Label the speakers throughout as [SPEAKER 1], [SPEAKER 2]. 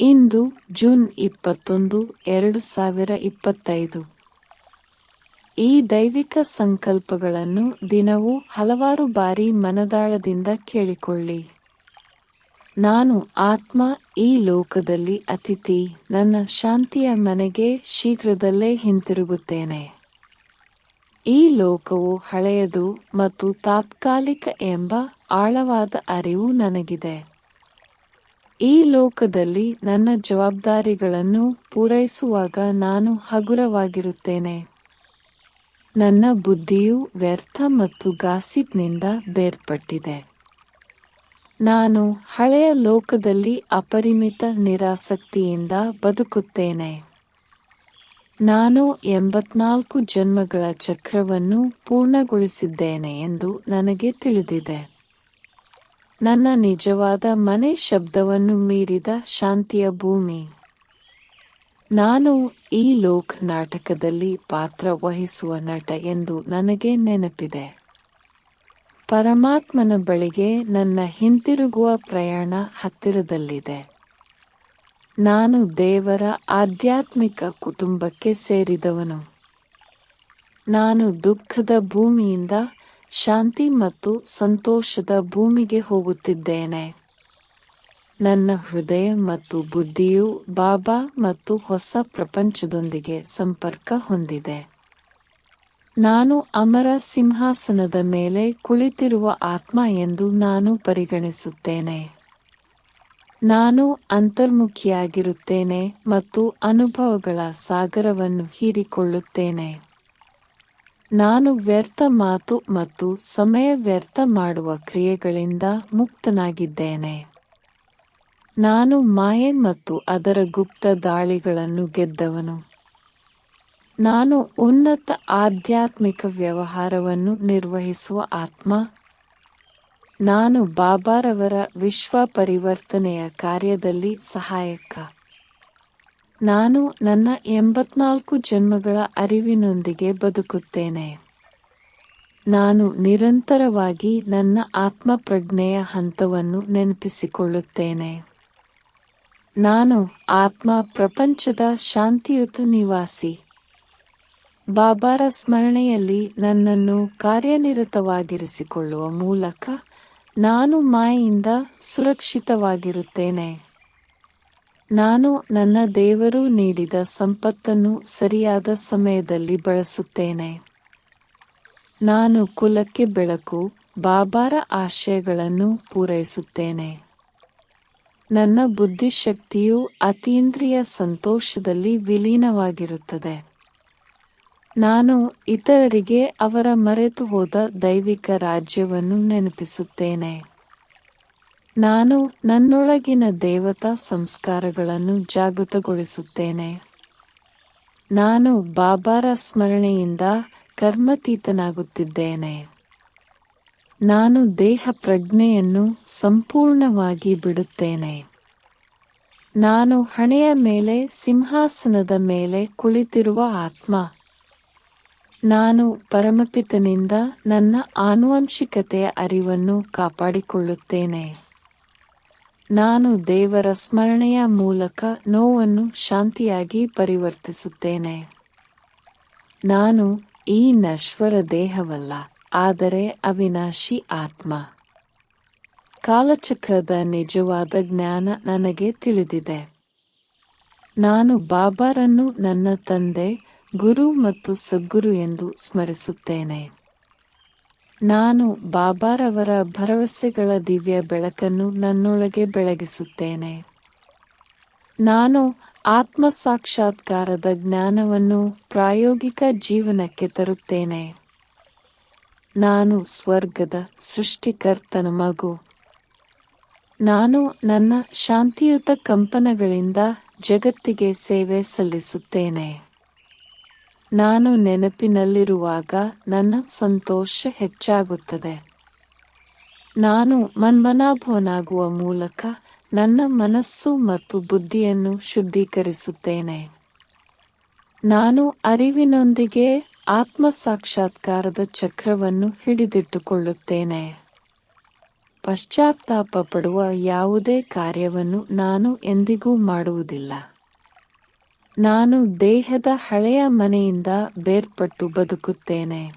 [SPEAKER 1] ಇಂದು June ಇಪ್ಪತ್ತೊಂದು, ಎರಡು ಸಾವಿರ ಇಪ್ಪತ್ತೈದು. ಈ ದೈವಿಕ ಸಂಕಲ್ಪಗಳನ್ನು ದಿನವೂ ಹಲವಾರು ಬಾರಿ ಮನದಾಳದಿಂದ ಕೇಳಿಕೊಳ್ಳಿ. ನಾನು ಆತ್ಮ ಈ ಲೋಕದಲ್ಲಿ ಅತಿಥಿ, ನನ್ನ ಶಾಂತಿಯ ಮನೆಗೆ ಶೀಘ್ರದಲ್ಲೇ ಹಿಂತಿರುಗುತ್ತೇನೆ. ಈ ಲೋಕವು ಹಳೆಯದು ಮತ್ತು ತಾತ್ಕಾಲಿಕ ಎಂಬ ಆಳವಾದ ಅರಿವು ನನಗಿದೆ. ಈ ಲೋಕದಲ್ಲಿ ನನ್ನ ಜವಾಬ್ದಾರಿಗಳನ್ನು ಪೂರೈಸುವಾಗ ನಾನು ಹಗುರವಾಗಿರುತ್ತೇನೆ. ನನ್ನ ಬುದ್ಧಿಯು ವ್ಯರ್ಥ ಮತ್ತು ಗಾಸಿಪ್ನಿಂದ ಬೇರ್ಪಟ್ಟಿದೆ. ನಾನು ಹಳೆಯ ಲೋಕದಲ್ಲಿ ಅಪರಿಮಿತ ನಿರಾಸಕ್ತಿಯಿಂದ ಬದುಕುತ್ತೇನೆ. ನಾನು ಎಂಬತ್ನಾಲ್ಕು ಜನ್ಮಗಳ ಚಕ್ರವನ್ನು ಪೂರ್ಣಗೊಳಿಸಿದ್ದೇನೆ ಎಂದು ನನಗೆ ತಿಳಿದಿದೆ. ನನ್ನ ನಿಜವಾದ ಮನೆ ಶಬ್ದವನ್ನು ಮೀರಿದ ಶಾಂತಿಯ ಭೂಮಿ. ನಾನು ಈ ಲೋಕ್ ನಾಟಕದಲ್ಲಿ ಪಾತ್ರ ವಹಿಸುವ ನಟ ಎಂದು ನನಗೆ ನೆನಪಿದೆ. ಪರಮಾತ್ಮನ ಬಳಿಗೆ ನನ್ನ ಹಿಂತಿರುಗುವ ಪ್ರಯಾಣ ಹತ್ತಿರದಲ್ಲಿದೆ. ನಾನು ದೇವರ ಆಧ್ಯಾತ್ಮಿಕ ಕುಟುಂಬಕ್ಕೆ ಸೇರಿದವನು. ನಾನು ದುಃಖದ ಭೂಮಿಯಿಂದ ಶಾಂತಿ ಮತ್ತು ಸಂತೋಷದ ಭೂಮಿಗೆ ಹೋಗುತ್ತಿದ್ದೇನೆ. ನನ್ನ ಹೃದಯ ಮತ್ತು ಬುದ್ಧಿಯು ಬಾಬಾ ಮತ್ತು ಹೊಸ ಪ್ರಪಂಚದೊಂದಿಗೆ ಸಂಪರ್ಕ ಹೊಂದಿದೆ. ನಾನು ಅಮರ ಸಿಂಹಾಸನದ ಮೇಲೆ ಕುಳಿತಿರುವ ಆತ್ಮ ಎಂದು ನಾನು ಪರಿಗಣಿಸುತ್ತೇನೆ. ನಾನು ಅಂತರ್ಮುಖಿಯಾಗಿರುತ್ತೇನೆ ಮತ್ತು ಅನುಭವಗಳ ಸಾಗರವನ್ನು ಹೀರಿಕೊಳ್ಳುತ್ತೇನೆ. ನಾನು ವ್ಯರ್ಥ ಮಾತು ಮತ್ತು ಸಮಯ ವ್ಯರ್ಥ ಮಾಡುವ ಕ್ರಿಯೆಗಳಿಂದ ಮುಕ್ತನಾಗಿದ್ದೇನೆ. ನಾನು ಮಾಯೆ ಮತ್ತು ಅದರ ಗುಪ್ತ ದಾಳಿಗಳನ್ನು ಗೆದ್ದವನು. ನಾನು ಉನ್ನತ ಆಧ್ಯಾತ್ಮಿಕ ವ್ಯವಹಾರವನ್ನು ನಿರ್ವಹಿಸುವ ಆತ್ಮ. ನಾನು ಬಾಬಾರವರ ವಿಶ್ವ ಪರಿವರ್ತನೆಯ ಕಾರ್ಯದಲ್ಲಿ ಸಹಾಯಕ. ನಾನು ನನ್ನ ಎಂಬತ್ನಾಲ್ಕು ಜನ್ಮಗಳ ಅರಿವಿನೊಂದಿಗೆ ಬದುಕುತ್ತೇನೆ. ನಾನು ನಿರಂತರವಾಗಿ ನನ್ನ ಆತ್ಮ ಪ್ರಜ್ಞೆಯ ಹಂತವನ್ನು ನೆನಪಿಸಿಕೊಳ್ಳುತ್ತೇನೆ. ನಾನು ಆತ್ಮ ಪ್ರಪಂಚದ ಶಾಂತಿಯುತ ನಿವಾಸಿ. ಬಾಬಾರ ಸ್ಮರಣೆಯಲ್ಲಿ ನನ್ನನ್ನು ಕಾರ್ಯನಿರತವಾಗಿರಿಸಿಕೊಳ್ಳುವ ಮೂಲಕ ನಾನು ಮಾಯಿಂದ ಸುರಕ್ಷಿತವಾಗಿರುತ್ತೇನೆ. ನಾನು ನನ್ನ ದೇವರು ನೀಡಿದ ಸಂಪತ್ತನ್ನು ಸರಿಯಾದ ಸಮಯದಲ್ಲಿ ಬಳಸುತ್ತೇನೆ. ನಾನು ಕುಲಕ್ಕೆ ಬೆಳಕು, ಬಾಬಾರ ಆಶಯಗಳನ್ನು ಪೂರೈಸುತ್ತೇನೆ. ನನ್ನ ಬುದ್ಧಿಶಕ್ತಿಯು ಅತೀಂದ್ರಿಯ ಸಂತೋಷದಲ್ಲಿ ವಿಲೀನವಾಗಿರುತ್ತದೆ. ನಾನು ಇತರರಿಗೆ ಅವರ ಮರೆತು ಹೋದ ದೈವಿಕ ರಾಜ್ಯವನ್ನು ನೆನಪಿಸುತ್ತೇನೆ. ನಾನು ನನ್ನೊಳಗಿನ ದೇವತಾ ಸಂಸ್ಕಾರಗಳನ್ನು ಜಾಗೃತಗೊಳಿಸುತ್ತೇನೆ. ನಾನು ಬಾಬಾರ ಸ್ಮರಣೆಯಿಂದ ಕರ್ಮತೀತನಾಗುತ್ತಿದ್ದೇನೆ. ನಾನು ದೇಹ ಪ್ರಜ್ಞೆಯನ್ನು ಸಂಪೂರ್ಣವಾಗಿ ಬಿಡುತ್ತೇನೆ. ನಾನು ಹಣೆಯ ಮೇಲೆ, ಸಿಂಹಾಸನದ ಮೇಲೆ ಕುಳಿತಿರುವ ಆತ್ಮ. ನಾನು ಪರಮಪಿತನಿಂದ ನನ್ನ ಆನುವಂಶಿಕತೆಯ ಅರಿವನ್ನು ಕಾಪಾಡಿಕೊಳ್ಳುತ್ತೇನೆ. ನಾನು ದೇವರ ಸ್ಮರಣೆಯ ಮೂಲಕ ನೋವನ್ನು ಶಾಂತಿಯಾಗಿ ಪರಿವರ್ತಿಸುತ್ತೇನೆ. ನಾನು ಈ ನಶ್ವರ ದೇಹವಲ್ಲ, ಆದರೆ ಅವಿನಾಶಿ ಆತ್ಮ. ಕಾಲಚಕ್ರದ ನಿಜವಾದ ಜ್ಞಾನ ನನಗೆ ತಿಳಿದಿದೆ. ನಾನು ಬಾಬಾರನ್ನು ನನ್ನ ತಂದೆ, ಗುರು ಮತ್ತು ಸದ್ಗುರು ಎಂದು ಸ್ಮರಿಸುತ್ತೇನೆ. ನಾನು ಬಾಬಾರವರ ಭರವಸೆಗಳ ದಿವ್ಯ ಬೆಳಕನ್ನು ನನ್ನೊಳಗೆ ಬೆಳಗಿಸುತ್ತೇನೆ. ನಾನು ಆತ್ಮ ಸಾಕ್ಷಾತ್ಕಾರದ ಜ್ಞಾನವನ್ನು ಪ್ರಾಯೋಗಿಕ ಜೀವನಕ್ಕೆ ತರುತ್ತೇನೆ. ನಾನು ಸ್ವರ್ಗದ ಸೃಷ್ಟಿಕರ್ತನ ಮಗು. ನಾನು ನನ್ನ ಶಾಂತಿಯುತ ಕಂಪನಗಳಿಂದ ಜಗತ್ತಿಗೆ ಸೇವೆ ಸಲ್ಲಿಸುತ್ತೇನೆ. ನಾನು ನೆನಪಿನಲ್ಲಿರುವಾಗ ನನ್ನ ಸಂತೋಷ ಹೆಚ್ಚಾಗುತ್ತದೆ. ನಾನು ಮನ್ಮನಾಭವನಾಗುವ ಮೂಲಕ ನನ್ನ ಮನಸ್ಸು ಮತ್ತು ಬುದ್ಧಿಯನ್ನು ಶುದ್ಧೀಕರಿಸುತ್ತೇನೆ. ನಾನು ಅರಿವಿನೊಂದಿಗೆ ಆತ್ಮ ಸಾಕ್ಷಾತ್ಕಾರದ ಚಕ್ರವನ್ನು ಹಿಡಿದಿಟ್ಟುಕೊಳ್ಳುತ್ತೇನೆ. ಪಶ್ಚಾತ್ತಾಪ ಪಡುವ ಯಾವುದೇ ಕಾರ್ಯವನ್ನು ನಾನು ಎಂದಿಗೂ ಮಾಡುವುದಿಲ್ಲ. ನಾನು ದೇಹದ ಹಳೆಯ ಮನೆಯಿಂದ ಬೇರ್ಪಟ್ಟು ಬದುಕುತ್ತೇನೆ.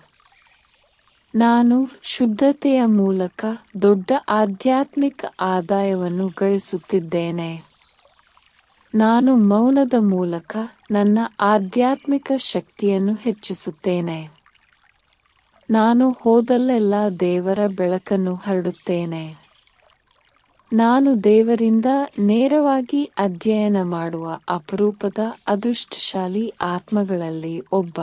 [SPEAKER 1] ನಾನು ಶುದ್ಧತೆಯ ಮೂಲಕ ದೊಡ್ಡ ಆಧ್ಯಾತ್ಮಿಕ ಆದಾಯವನ್ನು ಗಳಿಸುತ್ತಿದ್ದೇನೆ. ನಾನು ಮೌನದ ಮೂಲಕ ನನ್ನ ಆಧ್ಯಾತ್ಮಿಕ ಶಕ್ತಿಯನ್ನು ಹೆಚ್ಚಿಸುತ್ತೇನೆ. ನಾನು ಹೋದಲ್ಲೆಲ್ಲ ದೇವರ ಬೆಳಕನ್ನು ಹರಡುತ್ತೇನೆ. ನಾನು ದೇವರಿಂದ ನೇರವಾಗಿ ಅಧ್ಯಯನ ಮಾಡುವ ಅಪರೂಪದ ಅದೃಷ್ಟಶಾಲಿ ಆತ್ಮಗಳಲ್ಲಿ ಒಬ್ಬ.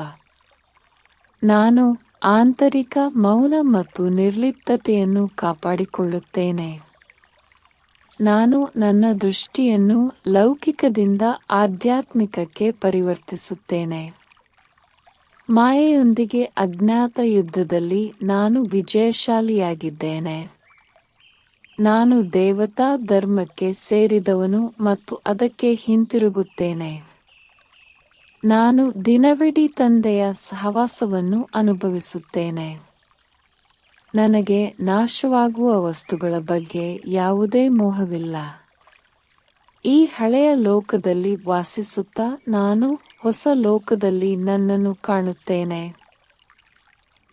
[SPEAKER 1] ನಾನು ಆಂತರಿಕ ಮೌನ ಮತ್ತು ನಿರ್ಲಿಪ್ತತೆಯನ್ನು ಕಾಪಾಡಿಕೊಳ್ಳುತ್ತೇನೆ. ನಾನು ನನ್ನ ದೃಷ್ಟಿಯನ್ನು ಲೌಕಿಕದಿಂದ ಆಧ್ಯಾತ್ಮಿಕಕ್ಕೆ ಪರಿವರ್ತಿಸುತ್ತೇನೆ. ಮಾಯೆಯೊಂದಿಗೆ ಅಜ್ಞಾತ ಯುದ್ಧದಲ್ಲಿ ನಾನು ವಿಜಯಶಾಲಿಯಾಗಿದ್ದೇನೆ. ನಾನು ದೇವತಾ ಧರ್ಮಕ್ಕೆ ಸೇರಿದವನು ಮತ್ತು ಅದಕ್ಕೆ ಹಿಂತಿರುಗುತ್ತೇನೆ. ನಾನು ದಿನವಿಡೀ ತಂದೆಯ ಸಹವಾಸವನ್ನು ಅನುಭವಿಸುತ್ತೇನೆ. ನನಗೆ ನಾಶವಾಗುವ ವಸ್ತುಗಳ ಬಗ್ಗೆ ಯಾವುದೇ ಮೋಹವಿಲ್ಲ. ಈ ಹಳೆಯ ಲೋಕದಲ್ಲಿ ವಾಸಿಸುತ್ತಾ ನಾನು ಹೊಸ ಲೋಕದಲ್ಲಿ ನನ್ನನ್ನು ಕಾಣುತ್ತೇನೆ.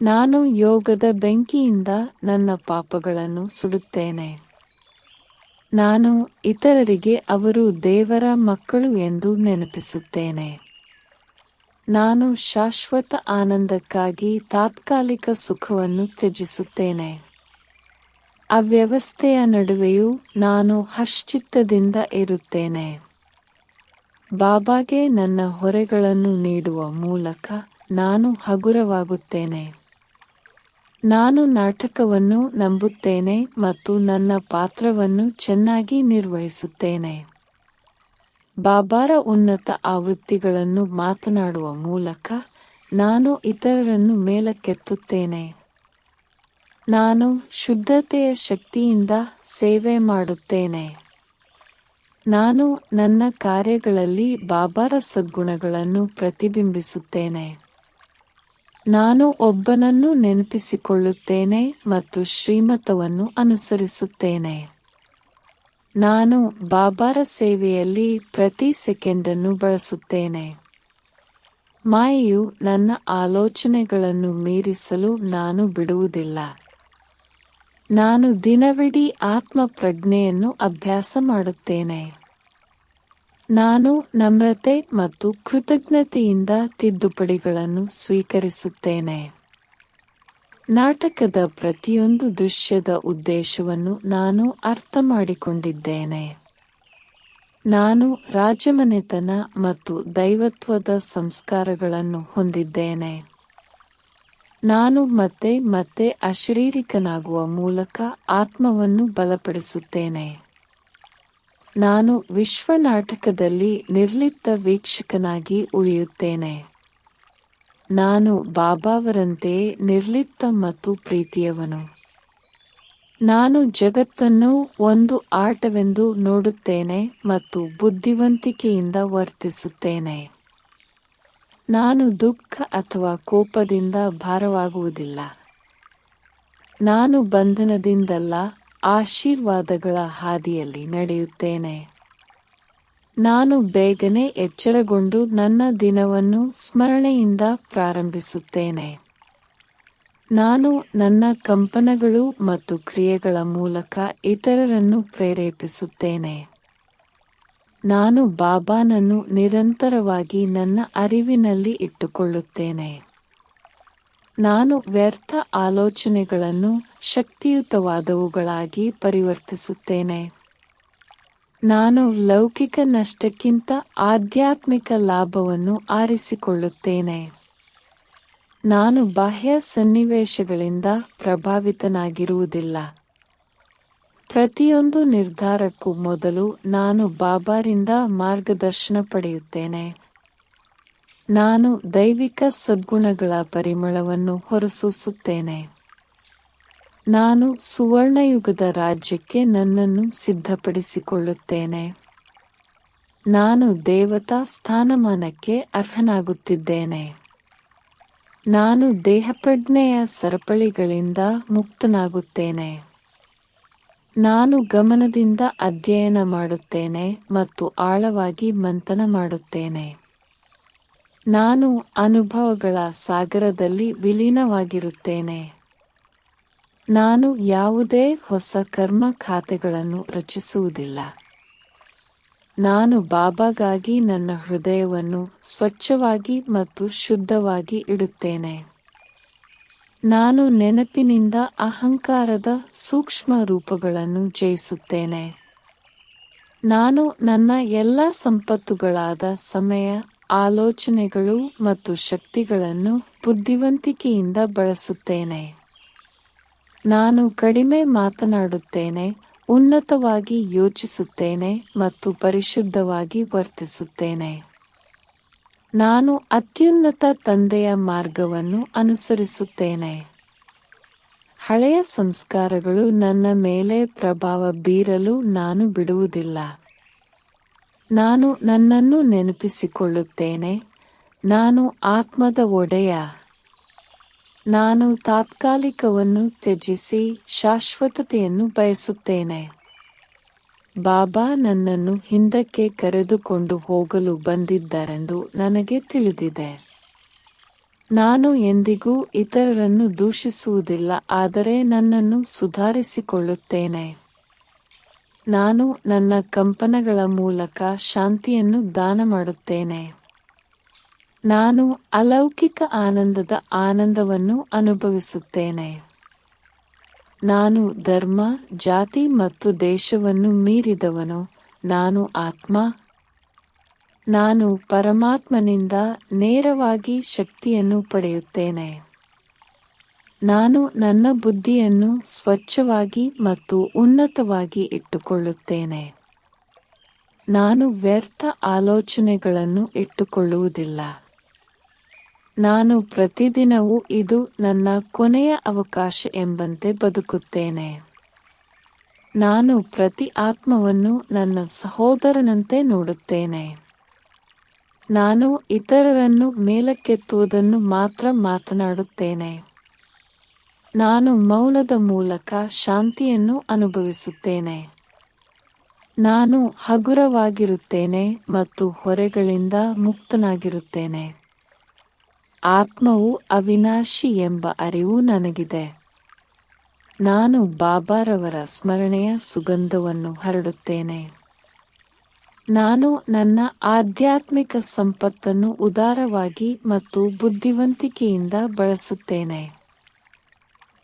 [SPEAKER 1] ನಾನು ಯೋಗದ ಬೆಂಕಿಯಿಂದ ನನ್ನ ಪಾಪಗಳನ್ನು ಸುಡುತ್ತೇನೆ. ನಾನು ಇತರರಿಗೆ ಅವರು ದೇವರ ಮಕ್ಕಳು ಎಂದು ನೆನಪಿಸುತ್ತೇನೆ. ನಾನು ಶಾಶ್ವತ ಆನಂದಕ್ಕಾಗಿ ತಾತ್ಕಾಲಿಕ ಸುಖವನ್ನು ತ್ಯಜಿಸುತ್ತೇನೆ. ಅವ್ಯವಸ್ಥೆಯ ನಡುವೆಯೂ ನಾನು ಹಶ್ಚಿತ್ತದಿಂದ ಇರುತ್ತೇನೆ. ಬಾಬಾಗೆ ನನ್ನ ಹೊರೆಗಳನ್ನು ನೀಡುವ ಮೂಲಕ ನಾನು ಹಗುರವಾಗುತ್ತೇನೆ. ನಾನು ನಾಟಕವನ್ನು ನಂಬುತ್ತೇನೆ ಮತ್ತು ನನ್ನ ಪಾತ್ರವನ್ನು ಚೆನ್ನಾಗಿ ನಿರ್ವಹಿಸುತ್ತೇನೆ. ಬಾಬಾರ ಉನ್ನತ ಆವೃತ್ತಿಗಳನ್ನು ಮಾತನಾಡುವ ಮೂಲಕ ನಾನು ಇತರರನ್ನು ಮೇಲಕ್ಕೆತ್ತುತ್ತೇನೆ. ನಾನು ಶುದ್ಧತೆಯ ಶಕ್ತಿಯಿಂದ ಸೇವೆ ಮಾಡುತ್ತೇನೆ. ನಾನು ನನ್ನ ಕಾರ್ಯಗಳಲ್ಲಿ ಬಾಬಾರ ಸದ್ಗುಣಗಳನ್ನು ಪ್ರತಿಬಿಂಬಿಸುತ್ತೇನೆ. ನಾನು ಒಬ್ಬನನ್ನು ನೆನಪಿಸಿಕೊಳ್ಳುತ್ತೇನೆ ಮತ್ತು ಶ್ರೀಮತವನ್ನು ಅನುಸರಿಸುತ್ತೇನೆ. ನಾನು ಬಾಬಾರ ಸೇವೆಯಲ್ಲಿ ಪ್ರತಿ ಸೆಕೆಂಡನ್ನು ಬಳಸುತ್ತೇನೆ. ಮಾಯೆಯು ನನ್ನ ಆಲೋಚನೆಗಳನ್ನು ಮೀರಿಸಲು ನಾನು ಬಿಡುವುದಿಲ್ಲ. ನಾನು ದಿನವಿಡೀ ಆತ್ಮ ಪ್ರಜ್ಞೆಯನ್ನು ಅಭ್ಯಾಸ ಮಾಡುತ್ತೇನೆ. ನಾನು ನಮ್ರತೆ ಮತ್ತು ಕೃತಜ್ಞತೆಯಿಂದ ತಿದ್ದುಪಡಿಗಳನ್ನು ಸ್ವೀಕರಿಸುತ್ತೇನೆ. ನಾಟಕದ ಪ್ರತಿಯೊಂದು ದೃಶ್ಯದ ಉದ್ದೇಶವನ್ನು ನಾನು ಅರ್ಥ ಮಾಡಿಕೊಂಡಿದ್ದೇನೆ ನಾನು ರಾಜಮನೆತನ ಮತ್ತು ದೈವತ್ವದ ಸಂಸ್ಕಾರಗಳನ್ನು ಹೊಂದಿದ್ದೇನೆ. ನಾನು ಮತ್ತೆ ಮತ್ತೆ ಅಶರೀರಿಕನಾಗುವ ಮೂಲಕ ಆತ್ಮವನ್ನು ಬಲಪಡಿಸುತ್ತೇನೆ. ನಾನು ವಿಶ್ವ ನಾಟಕದಲ್ಲಿ ನಿರ್ಲಿಪ್ತ ವೀಕ್ಷಕನಾಗಿ ಉಳಿಯುತ್ತೇನೆ. ನಾನು ಬಾಬಾವರಂತೆ ನಿರ್ಲಿಪ್ತ ಮತ್ತು ಪ್ರೀತಿಯವನು. ನಾನು ಜಗತ್ತನ್ನು ಒಂದು ಆಟವೆಂದು ನೋಡುತ್ತೇನೆ ಮತ್ತು ಬುದ್ಧಿವಂತಿಕೆಯಿಂದ ವರ್ತಿಸುತ್ತೇನೆ. ನಾನು ದುಃಖ ಅಥವಾ ಕೋಪದಿಂದ ಭಾರವಾಗುವುದಿಲ್ಲ. ನಾನು ಬಂಧನದಿಂದಲ್ಲ ಆಶೀರ್ವಾದಗಳ ಹಾದಿಯಲ್ಲಿ ನಡೆಯುತ್ತೇನೆ. ನಾನು ಬೇಗನೆ ಎಚ್ಚರಗೊಂಡು ನನ್ನ ದಿನವನ್ನು ಸ್ಮರಣೆಯಿಂದ ಪ್ರಾರಂಭಿಸುತ್ತೇನೆ. ನಾನು ನನ್ನ ಕಂಪನಗಳು ಮತ್ತು ಕ್ರಿಯೆಗಳ ಮೂಲಕ ಇತರರನ್ನು ಪ್ರೇರೇಪಿಸುತ್ತೇನೆ. ನಾನು ಬಾಬಾನನ್ನು ನಿರಂತರವಾಗಿ ನನ್ನ ಅರಿವಿನಲ್ಲಿ ಇಟ್ಟುಕೊಳ್ಳುತ್ತೇನೆ. ನಾನು ವ್ಯರ್ಥ ಆಲೋಚನೆಗಳನ್ನು ಶಕ್ತಿಯುತವಾದವುಗಳಾಗಿ ಪರಿವರ್ತಿಸುತ್ತೇನೆ. ನಾನು ಲೌಕಿಕ ನಷ್ಟಕ್ಕಿಂತ ಆಧ್ಯಾತ್ಮಿಕ ಲಾಭವನ್ನು ಆರಿಸಿಕೊಳ್ಳುತ್ತೇನೆ. ನಾನು ಬಾಹ್ಯ ಸನ್ನಿವೇಶಗಳಿಂದ ಪ್ರಭಾವಿತನಾಗಿರುವುದಿಲ್ಲ. ಪ್ರತಿಯೊಂದು ನಿರ್ಧಾರಕ್ಕೂ ಮೊದಲು ನಾನು ಬಾಬಾರಿಂದ ಮಾರ್ಗದರ್ಶನ ಪಡೆಯುತ್ತೇನೆ. ನಾನು ದೈವಿಕ ಸದ್ಗುಣಗಳ ಪರಿಮಳವನ್ನು ಹೊರಸೂಸುತ್ತೇನೆ. ನಾನು ಸುವರ್ಣಯುಗದ ರಾಜ್ಯಕ್ಕೆ ನನ್ನನ್ನು ಸಿದ್ಧಪಡಿಸಿಕೊಳ್ಳುತ್ತೇನೆ. ನಾನು ದೇವತಾ ಸ್ಥಾನಮಾನಕ್ಕೆ ಅರ್ಹನಾಗುತ್ತಿದ್ದೇನೆ. ನಾನು ದೇಹಪ್ರಜ್ಞೆಯ ಸರಪಳಿಗಳಿಂದ ಮುಕ್ತನಾಗುತ್ತೇನೆ. ನಾನು ಗಮನದಿಂದ ಅಧ್ಯಯನ ಮಾಡುತ್ತೇನೆ ಮತ್ತು ಆಳವಾಗಿ ಮಂಥನ ಮಾಡುತ್ತೇನೆ. ನಾನು ಅನುಭವಗಳ ಸಾಗರದಲ್ಲಿ ವಿಲೀನವಾಗಿರುತ್ತೇನೆ. ನಾನು ಯಾವುದೇ ಹೊಸ ಕರ್ಮ ಖಾತೆಗಳನ್ನು ರಚಿಸುವುದಿಲ್ಲ. ನಾನು ಬಾಬಾಗಾಗಿ ನನ್ನ ಹೃದಯವನ್ನು ಸ್ವಚ್ಛವಾಗಿ ಮತ್ತು ಶುದ್ಧವಾಗಿ ಇಡುತ್ತೇನೆ. ನಾನು ನೆನಪಿನಿಂದ ಅಹಂಕಾರದ ಸೂಕ್ಷ್ಮ ರೂಪಗಳನ್ನು ಜಯಿಸುತ್ತೇನೆ. ನಾನು ನನ್ನ ಎಲ್ಲ ಸಂಪತ್ತುಗಳಾದ ಸಮಯ ಆಲೋಚನೆಗಳು ಮತ್ತು ಶಕ್ತಿಗಳನ್ನು ಬುದ್ಧಿವಂತಿಕೆಯಿಂದ ಬಳಸುತ್ತೇನೆ. ನಾನು ಕಡಿಮೆ ಮಾತನಾಡುತ್ತೇನೆ, ಉನ್ನತವಾಗಿ ಯೋಚಿಸುತ್ತೇನೆ ಮತ್ತು ಪರಿಶುದ್ಧವಾಗಿ ವರ್ತಿಸುತ್ತೇನೆ. ನಾನು ಅತ್ಯುನ್ನತ ತಂದೆಯ ಮಾರ್ಗವನ್ನು ಅನುಸರಿಸುತ್ತೇನೆ. ಹಳೆಯ ಸಂಸ್ಕಾರಗಳು ನನ್ನ ಮೇಲೆ ಪ್ರಭಾವ ಬೀರಲು ನಾನು ಬಿಡುವುದಿಲ್ಲ. ನಾನು ನನ್ನನ್ನು ನೆನಪಿಸಿಕೊಳ್ಳುತ್ತೇನೆ. ನಾನು ಆತ್ಮದ ಒಡೆಯ. ನಾನು ತಾತ್ಕಾಲಿಕವನ್ನು ತ್ಯಜಿಸಿ ಶಾಶ್ವತತೆಯನ್ನು ಬಯಸುತ್ತೇನೆ. ಬಾಬಾ ನನ್ನನ್ನು ಹಿಂದಕ್ಕೆ ಕರೆದುಕೊಂಡು ಹೋಗಲು ಬಂದಿದ್ದಾರೆಂದು ನನಗೆ ತಿಳಿದಿದೆ. ನಾನು ಎಂದಿಗೂ ಇತರರನ್ನು ದೂಷಿಸುವುದಿಲ್ಲ, ಆದರೆ ನನ್ನನ್ನು ಸುಧಾರಿಸಿಕೊಳ್ಳುತ್ತೇನೆ. ನಾನು ನನ್ನ ಕಂಪನಗಳ ಮೂಲಕ ಶಾಂತಿಯನ್ನು ದಾನ ಮಾಡುತ್ತೇನೆ. ನಾನು ಅಲೌಕಿಕ ಆನಂದದ ಆನಂದವನ್ನು ಅನುಭವಿಸುತ್ತೇನೆ. ನಾನು ಧರ್ಮ, ಜಾತಿ ಮತ್ತು ದೇಶವನ್ನು ಮೀರಿದವನು, ನಾನು ಆತ್ಮ. ನಾನು ಪರಮಾತ್ಮನಿಂದ ನೇರವಾಗಿ ಶಕ್ತಿಯನ್ನು ಪಡೆಯುತ್ತೇನೆ. ನಾನು ನನ್ನ ಬುದ್ಧಿಯನ್ನು ಸ್ವಚ್ಛವಾಗಿ ಮತ್ತು ಉನ್ನತವಾಗಿ ಇಟ್ಟುಕೊಳ್ಳುತ್ತೇನೆ. ನಾನು ವ್ಯರ್ಥ ಆಲೋಚನೆಗಳನ್ನು ಇಟ್ಟುಕೊಳ್ಳುವುದಿಲ್ಲ. ನಾನು ಪ್ರತಿದಿನವೂ ಇದು ನನ್ನ ಕೊನೆಯ ಅವಕಾಶ ಎಂಬಂತೆ ಬದುಕುತ್ತೇನೆ. ನಾನು ಪ್ರತಿ ಆತ್ಮವನ್ನು ನನ್ನ ಸಹೋದರನಂತೆ ನೋಡುತ್ತೇನೆ. ನಾನು ಇತರರನ್ನು ಮೇಲಕ್ಕೆತ್ತುವುದನ್ನು ಮಾತ್ರ ಮಾತನಾಡುತ್ತೇನೆ. ನಾನು ಮೌನದ ಮೂಲಕ ಶಾಂತಿಯನ್ನು ಅನುಭವಿಸುತ್ತೇನೆ. ನಾನು ಹಗುರವಾಗಿರುತ್ತೇನೆ ಮತ್ತು ಹೊರೆಗಳಿಂದ ಮುಕ್ತನಾಗಿರುತ್ತೇನೆ. ಆತ್ಮವು ಅವಿನಾಶಿ ಎಂಬ ಅರಿವು ನನಗಿದೆ. ನಾನು ಬಾಬಾರವರ ಸ್ಮರಣೆಯ ಸುಗಂಧವನ್ನು ಹರಡುತ್ತೇನೆ. ನಾನು ನನ್ನ ಆಧ್ಯಾತ್ಮಿಕ ಸಂಪತ್ತನ್ನು ಉದಾರವಾಗಿ ಮತ್ತು ಬುದ್ಧಿವಂತಿಕೆಯಿಂದ ಬಳಸುತ್ತೇನೆ.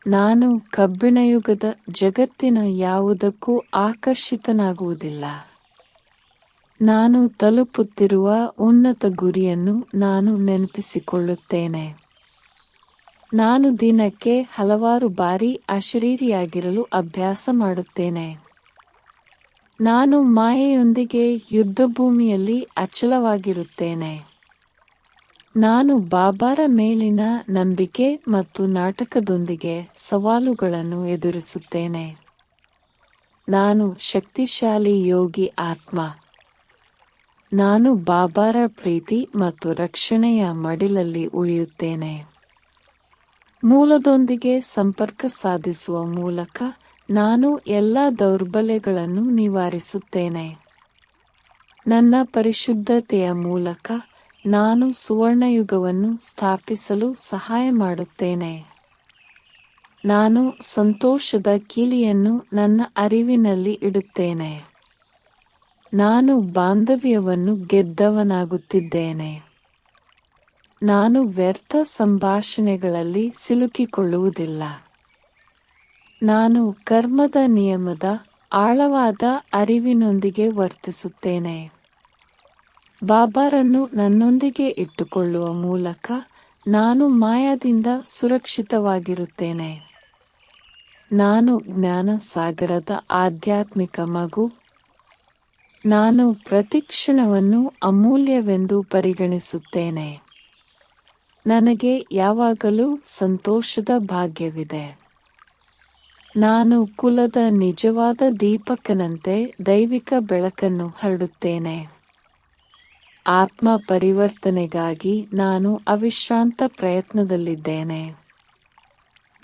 [SPEAKER 1] ನಾನು ಕಬ್ಬಿಣಯುಗದ ಜಗತ್ತಿನ ಯಾವುದಕ್ಕೂ ಆಕರ್ಷಿತನಾಗುವುದಿಲ್ಲ. ನಾನು ತಲುಪುತ್ತಿರುವ ಉನ್ನತ ಗುರಿಯನ್ನು ನಾನು ನೆನಪಿಸಿಕೊಳ್ಳುತ್ತೇನೆ. ನಾನು ದಿನಕ್ಕೆ ಹಲವಾರು ಬಾರಿ ಅಶರೀರಿಯಾಗಿರಲು ಅಭ್ಯಾಸ ಮಾಡುತ್ತೇನೆ. ನಾನು ಮಾಯೆಯೊಂದಿಗೆ ಯುದ್ಧಭೂಮಿಯಲ್ಲಿ ಅಚಲವಾಗಿರುತ್ತೇನೆ. ನಾನು ಬಾಬಾರ ಮೇಲಿನ ನಂಬಿಕೆ ಮತ್ತು ನಾಟಕದೊಂದಿಗೆ ಸವಾಲುಗಳನ್ನು ಎದುರಿಸುತ್ತೇನೆ. ನಾನು ಶಕ್ತಿಶಾಲಿ ಯೋಗಿ ಆತ್ಮ. ನಾನು ಬಾಬಾರ ಪ್ರೀತಿ ಮತ್ತು ರಕ್ಷಣೆಯ ಮಡಿಲಲ್ಲಿ ಉಳಿಯುತ್ತೇನೆ. ಮೂಲದೊಂದಿಗೆ ಸಂಪರ್ಕ ಸಾಧಿಸುವ ಮೂಲಕ ನಾನು ಎಲ್ಲ ದೌರ್ಬಲ್ಯಗಳನ್ನು ನಿವಾರಿಸುತ್ತೇನೆ. ನನ್ನ ಪರಿಶುದ್ಧತೆಯ ಮೂಲಕ ನಾನು ಸುವರ್ಣಯುಗವನ್ನು ಸ್ಥಾಪಿಸಲು ಸಹಾಯ ಮಾಡುತ್ತೇನೆ. ನಾನು ಸಂತೋಷದ ಕೀಲಿಯನ್ನು ನನ್ನ ಅರಿವಿನಲ್ಲಿ ಇಡುತ್ತೇನೆ. ನಾನು ಬಾಂಧವ್ಯವನ್ನು ಗೆದ್ದವನಾಗುತ್ತಿದ್ದೇನೆ. ನಾನು ವ್ಯರ್ಥ ಸಂಭಾಷಣೆಗಳಲ್ಲಿ ಸಿಲುಕಿಕೊಳ್ಳುವುದಿಲ್ಲ. ನಾನು ಕರ್ಮದ ನಿಯಮದ ಆಳವಾದ ಅರಿವಿನೊಂದಿಗೆ ವರ್ತಿಸುತ್ತೇನೆ. ಬಾಬಾರನ್ನು ನನ್ನೊಂದಿಗೆ ಇಟ್ಟುಕೊಳ್ಳುವ ಮೂಲಕ ನಾನು ಮಾಯಾದಿಂದ ಸುರಕ್ಷಿತವಾಗಿರುತ್ತೇನೆ. ನಾನು ಜ್ಞಾನ ಸಾಗರದ ಆಧ್ಯಾತ್ಮಿಕ ಮಗು. ನಾನು ಪ್ರತಿಕ್ಷಣವನ್ನು ಅಮೂಲ್ಯವೆಂದು ಪರಿಗಣಿಸುತ್ತೇನೆ. ನನಗೆ ಯಾವಾಗಲೂ ಸಂತೋಷದ ಭಾಗ್ಯವಿದೆ. ನಾನು ಕುಲದ ನಿಜವಾದ ದೀಪಕನಂತೆ ದೈವಿಕ ಬೆಳಕನ್ನು ಹರಡುತ್ತೇನೆ. ಆತ್ಮ ಪರಿವರ್ತನೆಗಾಗಿ ನಾನು ಅವಿಶ್ರಾಂತ ಪ್ರಯತ್ನದಲ್ಲಿದ್ದೇನೆ.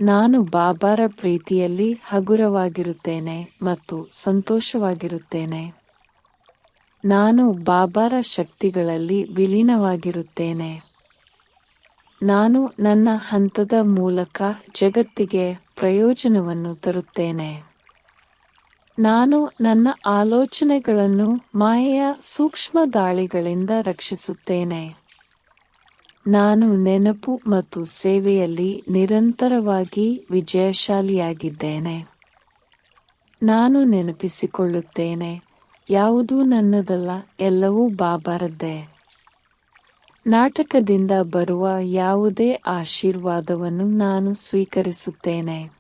[SPEAKER 1] ನಾನು ಬಾಬಾರ ಪ್ರೀತಿಯಲ್ಲಿ ಹಗುರವಾಗಿರುತ್ತೇನೆ ಮತ್ತು ಸಂತೋಷವಾಗಿರುತ್ತೇನೆ. ನಾನು ಬಾಬಾರ ಶಕ್ತಿಗಳಲ್ಲಿ ವಿಲೀನವಾಗಿರುತ್ತೇನೆ. ನಾನು ನನ್ನ ಹಂತದ ಮೂಲಕ ಜಗತ್ತಿಗೆ ಪ್ರಯೋಜನವನ್ನು ತರುತ್ತೇನೆ. ನಾನು ನನ್ನ ಆಲೋಚನೆಗಳನ್ನು ಮಾಯೆಯ ಸೂಕ್ಷ್ಮ ದಾಳಿಗಳಿಂದ ರಕ್ಷಿಸುತ್ತೇನೆ. ನಾನು ನೆನಪು ಮತ್ತು ಸೇವೆಯಲ್ಲಿ ನಿರಂತರವಾಗಿ ವಿಜಯಶಾಲಿಯಾಗಿದ್ದೇನೆ. ನಾನು ನೆನಪಿಸಿಕೊಳ್ಳುತ್ತೇನೆ, ಯಾವುದೂ ನನ್ನದಲ್ಲ, ಎಲ್ಲವೂ ಬಾಬಾರದ್ದೆ. ನಾಟಕದಿಂದ ಬರುವ ಯಾವುದೇ ಆಶೀರ್ವಾದವನ್ನು ನಾನು ಸ್ವೀಕರಿಸುತ್ತೇನೆ.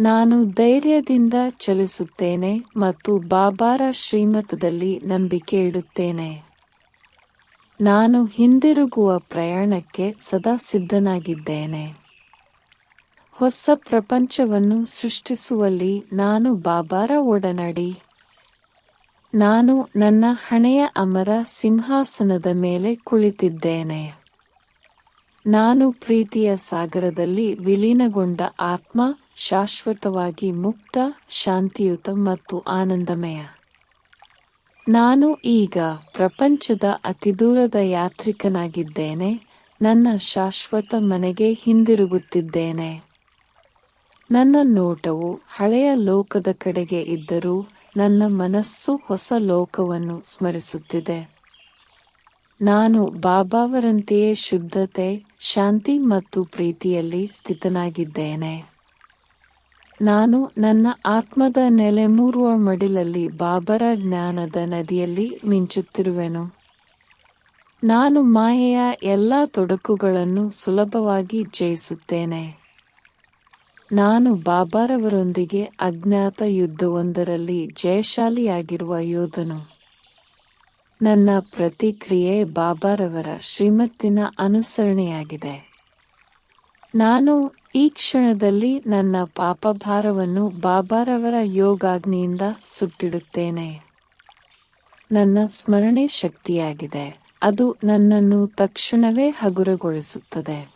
[SPEAKER 1] ನಾನು ಧೈರ್ಯದಿಂದ ಚಲಿಸುತ್ತೇನೆ ಮತ್ತು ಬಾಬಾರ ಶ್ರೀಮತದಲ್ಲಿ ನಂಬಿಕೆ ಇಡುತ್ತೇನೆ. ನಾನು ಹಿಂದಿರುಗುವ ಪ್ರಯಾಣಕ್ಕೆ ಸದಾ ಸಿದ್ಧನಾಗಿದ್ದೇನೆ. ಹೊಸ ಪ್ರಪಂಚವನ್ನು ಸೃಷ್ಟಿಸುವಲ್ಲಿ ನಾನು ಬಾಬಾರ ಒಡನಾಡಿ. ನಾನು ನನ್ನ ಹಣೆಯ ಅಮರ ಸಿಂಹಾಸನದ ಮೇಲೆ ಕುಳಿತಿದ್ದೇನೆ. ನಾನು ಪ್ರೀತಿಯ ಸಾಗರದಲ್ಲಿ ವಿಲೀನಗೊಂಡ ಆತ್ಮ ಶಾಶ್ವತವಾಗಿ ಮುಕ್ತ, ಶಾಂತಿಯುತ ಮತ್ತು ಆನಂದಮಯ. ನಾನು ಈಗ ಪ್ರಪಂಚದ ಅತಿದೂರದ ಯಾತ್ರಿಕನಾಗಿದ್ದೇನೆ, ನನ್ನ ಶಾಶ್ವತ ಮನೆಗೆ ಹಿಂದಿರುಗುತ್ತಿದ್ದೇನೆ. ನನ್ನ ನೋಟವು ಹಳೆಯ ಲೋಕದ ಕಡೆಗೆ ಇದ್ದರೂ ನನ್ನ ಮನಸ್ಸು ಹೊಸ ಲೋಕವನ್ನು ಸ್ಮರಿಸುತ್ತಿದೆ. ನಾನು ಬಾಬಾವರಂತೆಯೇ ಶುದ್ಧತೆ, ಶಾಂತಿ ಮತ್ತು ಪ್ರೀತಿಯಲ್ಲಿ ಸ್ಥಿತನಾಗಿದ್ದೇನೆ. ನಾನು ನನ್ನ ಆತ್ಮದ ನೆಲೆಮೂರುವ ಮಡಿಲಲ್ಲಿ ಬಾಬರ ಜ್ಞಾನದ ನದಿಯಲ್ಲಿ ಮಿಂಚುತ್ತಿರುವೆನು. ನಾನು ಮಾಯೆಯ ಎಲ್ಲ ತೊಡಕುಗಳನ್ನು ಸುಲಭವಾಗಿ ಜಯಿಸುತ್ತೇನೆ. ನಾನು ಬಾಬಾರವರೊಂದಿಗೆ ಅಜ್ಞಾತ ಯುದ್ಧವೊಂದರಲ್ಲಿ ಜಯಶಾಲಿಯಾಗಿರುವ ಯೋಧನು. ನನ್ನ ಪ್ರತಿಕ್ರಿಯೆ ಬಾಬಾರವರ ಶ್ರೀಮತ್ತಿನ ಅನುಸರಣೆಯಾಗಿದೆ. ನಾನು ಈ ಕ್ಷಣದಲ್ಲಿ ನನ್ನ ಪಾಪಭಾರವನ್ನು ಬಾಬಾರವರ ಯೋಗಾಗ್ನಿಯಿಂದ ಸುಟ್ಟಿಡುತ್ತೇನೆ. ನನ್ನ ಸ್ಮರಣೆ ಶಕ್ತಿಯಾಗಿದೆ. ಅದು ನನ್ನನ್ನು ತಕ್ಷಣವೇ ಹಗುರಗೊಳಿಸುತ್ತದೆ.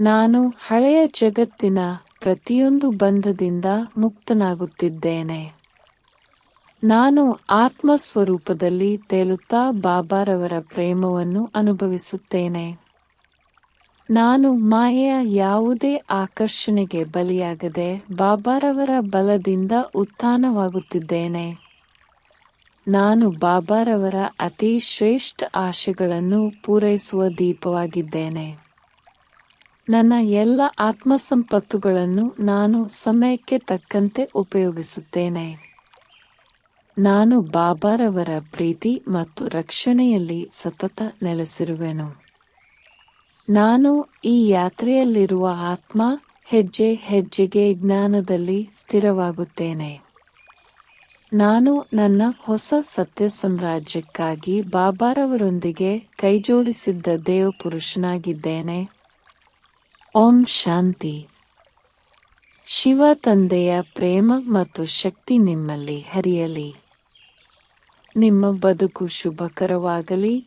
[SPEAKER 1] ನಾನು ಹಳೆಯ ಜಗತ್ತಿನ ಪ್ರತಿಯೊಂದು ಬಂಧದಿಂದ ಮುಕ್ತನಾಗುತ್ತಿದ್ದೇನೆ. ನಾನು ಆತ್ಮ ಸ್ವರೂಪದಲ್ಲಿ ತೇಲುತ್ತಾ ಬಾಬಾರವರ ಪ್ರೇಮವನ್ನು ಅನುಭವಿಸುತ್ತೇನೆ. ನಾನು ಮಾಯೆಯ ಯಾವುದೇ ಆಕರ್ಷಣೆಗೆ ಬಲಿಯಾಗದೆ ಬಾಬಾರವರ ಬಲದಿಂದ ಉತ್ಥಾನವಾಗುತ್ತಿದ್ದೇನೆ. ನಾನು ಬಾಬಾರವರ ಅತಿ ಶ್ರೇಷ್ಠ ಆಶೆಗಳನ್ನು ಪೂರೈಸುವ ದೀಪವಾಗಿದ್ದೇನೆ. ನನ್ನ ಎಲ್ಲ ಆತ್ಮಸಂಪತ್ತುಗಳನ್ನು ನಾನು ಸಮಯಕ್ಕೆ ತಕ್ಕಂತೆ ಉಪಯೋಗಿಸುತ್ತೇನೆ. ನಾನು ಬಾಬಾರವರ ಪ್ರೀತಿ ಮತ್ತು ರಕ್ಷಣೆಯಲ್ಲಿ ಸತತ ನೆಲೆಸಿರುವೆನು. ನಾನು ಈ ಯಾತ್ರೆಯಲ್ಲಿರುವ ಆತ್ಮ ಹೆಜ್ಜೆ ಹೆಜ್ಜೆಗೆ ಜ್ಞಾನದಲ್ಲಿ ಸ್ಥಿರವಾಗುತ್ತೇನೆ. ನಾನು ನನ್ನ ಹೊಸ ಸತ್ಯ ಸಾಮ್ರಾಜ್ಯಕ್ಕಾಗಿ ಬಾಬಾರವರೊಂದಿಗೆ ಕೈಜೋಡಿಸಿದ್ದ ದೇವಪುರುಷನಾಗಿದ್ದೇನೆ. ಓಂ ಶಾಂತಿ. ಶಿವ ತಂದೆಯ ಪ್ರೇಮ ಮತ್ತು ಶಕ್ತಿ ನಿಮ್ಮಲ್ಲಿ ಹರಿಯಲಿ. ನಿಮ್ಮ ಬದುಕು ಶುಭಕರವಾಗಲಿ.